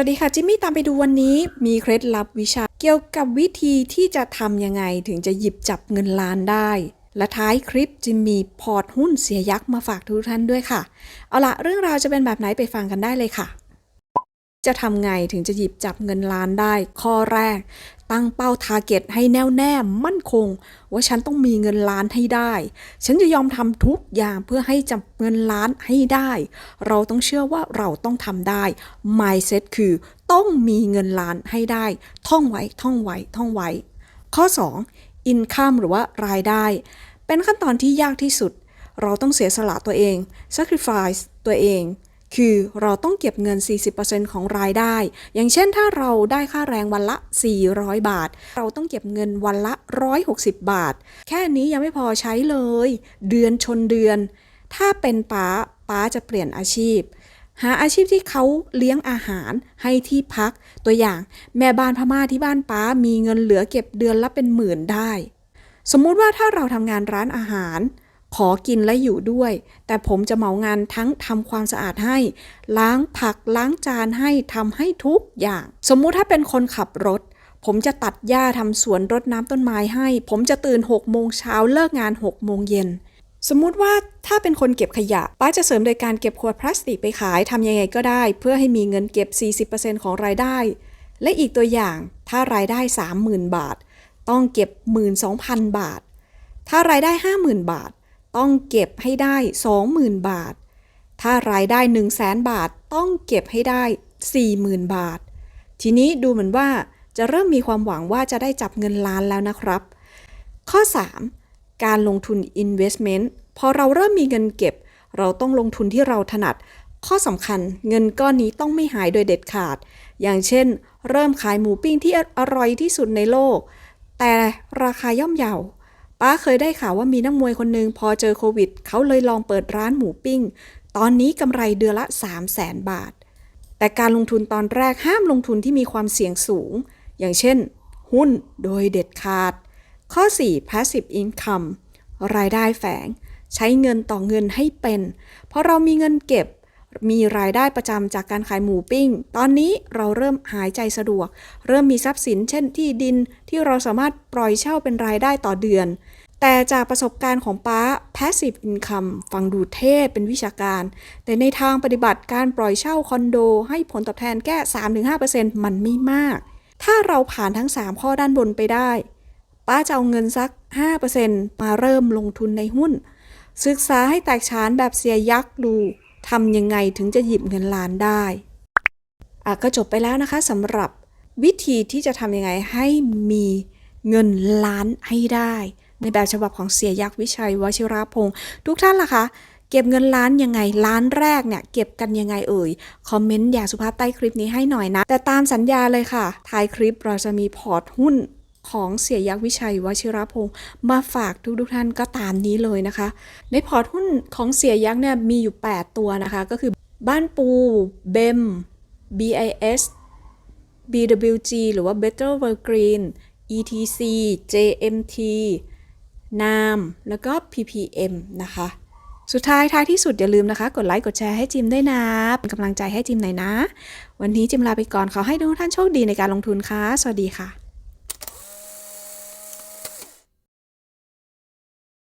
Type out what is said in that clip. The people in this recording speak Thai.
วัสดีค่ะจิมมี่ตามไปดูวันนี้มีเคล็ดลับวิชาเกี่ยวกับวิธีที่จะทำยังไงถึงจะหยิบจับเงินล้านได้ และท้ายคลิปจิมมี่พอร์ตหุ้นเสียยักษ์มาฝากทุกท่านด้วยค่ะ เอาละเรื่องราวจะเป็นแบบไหนไปฟังกันได้เลยค่ะ จะทำไงถึงจะหยิบจับเงินล้านได้ ข้อแรก ตั้งเป้าทาร์เก็ตให้แน่วแน่มั่นคง ว่าฉันต้องมีเงินล้านให้ได้ ฉันจะยอมทำทุกอย่างเพื่อให้จับเงินล้านให้ได้ เราต้องเชื่อว่าเราต้องทำได้ mindset คือต้องมีเงินล้านให้ได้ ท่องไว้ท่องไว้ท่องไว้ ข้อ 2 income หรือว่ารายได้ เป็นขั้นตอนที่ยากที่สุด เราต้องเสียสละตัวเอง sacrifice ตัวเอง คือเราต้องเก็บเงิน 40%ของรายได้ อย่างเช่นถ้าเราได้ค่าแรงวันละ 400 บาท เราต้องเก็บเงินวันละ 160 บาท แค่นี้ยังไม่พอใช้เลย เดือนชนเดือน ถ้าเป็นป้าป้าจะเปลี่ยนอาชีพ หาอาชีพที่เขาเลี้ยงอาหารให้ที่พัก ตัวอย่างแม่บ้านพม่าที่บ้านป้ามีเงินเหลือเก็บเดือนละเป็นหมื่นได้ สมมุติว่าถ้าเราทำงานร้านอาหาร ขอกินและอยู่ด้วย แต่ผมจะเหมางานทั้งทำความสะอาดให้ ล้างผักล้างจานให้ทำให้ทุกอย่าง สมมุติถ้าเป็นคนขับรถ ผมจะตัดหญ้าทำสวนรดน้ำต้นไม้ให้ ผมจะตื่น6โมงเช้าเลิกงาน6โมงเย็นสมมุติว่าถ้าเป็นคนเก็บขยะ ป้าจะเสริมโดยการเก็บขวดพลาสติกไปขายทำยังไงก็ได้ เพื่อให้มีเงินเก็บ 40%ของรายได้ และอีกตัวอย่างถ้ารายได้ 30,000 บาท ต้องเก็บ 12,000 บาท ถ้ารายได้ 50,000 บาท ต้องเก็บให้ได้ 20,000 บาท ถ้ารายได้ 1 0 0 0 0แบาทต้องเก็บให้ได้ 40,000 บาท ทีนี้ดูเหมือนว่าจะเริ่มมีความหวังว่าจะได้จับเงินล้านแล้วนะครับ ข้อ 3 การลงทุน investment พอเราเริ่มมีเงินเก็บ เราต้องลงทุนที่เราถนัด ข้อสำคัญเงินก้อนนี้ต้องไม่หายโดยเด็ดขาด อย่างเช่น เริ่มขายหมูปิ้งที่อร่อยที่สุดในโลก แต่ราคาย่อมเยา ป้าเคยได้ข่าวว่ามีนักมวยคนหนึ่งพอเจอโควิด เขาเลยลองเปิดร้านหมูปิ้ง ตอนนี้กำไรเดือนละ 3 0 0แสนบาท แต่การลงทุนตอนแรกห้ามลงทุนที่มีความเสี่ยงสูง อย่างเช่น หุ้นโดยเด็ดขาด ข้อ 4 passive income รายได้แฝง ใช้เงินต่อเงินให้เป็น เพราะเรามีเงินเก็บ มีรายได้ประจำจากการขายหมูปิ้ง ตอนนี้เราเริ่มหายใจสะดวก เริ่มมีทรัพย์สินเช่นที่ดินที่เราสามารถปล่อยเช่าเป็นรายได้ต่อเดือน แต่จากประสบการณ์ของป้า passive income ฟังดูเท่เป็นวิชาการ แต่ในทางปฏิบัติการปล่อยเช่าคอนโด ให้ผลตอบแทนแค่3-5%มันไม่มาก ถ้าเราผ่านทั้ง 3 ข้อด้านบนไปได้ ป้าจะเอาเงินสัก 5%มาเริ่มลงทุนในหุ้น ศึกษาให้แตกฉานแบบเสียยักษ์ดู ทำยังไงถึงจะหยิบเงินล้านได้อะก็จบไปแล้วนะคะสำหรับวิธีที่จะทำยังไงให้มีเงินล้านให้ได้ ในแบบฉบับของเสียยักษ์วิชัยวชิระพงศ์ทุกท่านล่ะคะเก็บเงินล้านยังไงล้านแรกเนี่ยเก็บกันยังไงเอ่ย คอมเมนต์อย่าสุภาพใต้คลิปนี้ให้หน่อยนะ แต่ตามสัญญาเลยค่ะ ท้ายคลิปเราจะมีพอร์ตหุ้น ของเสียยักษ์วิชัยวชิรพงศ์มาฝากทุกทุกท่านก็ตามนี้เลยนะคะ ในพอร์ตหุ้นของเสียยักษ์เนี่ยมีอยู่ 8 ตัวนะคะ ก็คือบ้านปูเบม BIS BWG หรือว่า Better World Green ETC JMT นาม แล้วก็ PPM นะคะ สุดท้ายท้ายที่สุดอย่าลืมนะคะ กดไลค์ กดแชร์ให้จิมด้วยนะ เป็นกำลังใจให้จิมหน่อยนะ วันนี้จิมลาไปก่อนขอให้ทุกท่านโชคดีในการลงทุนค่ะ สวัสดีค่ะ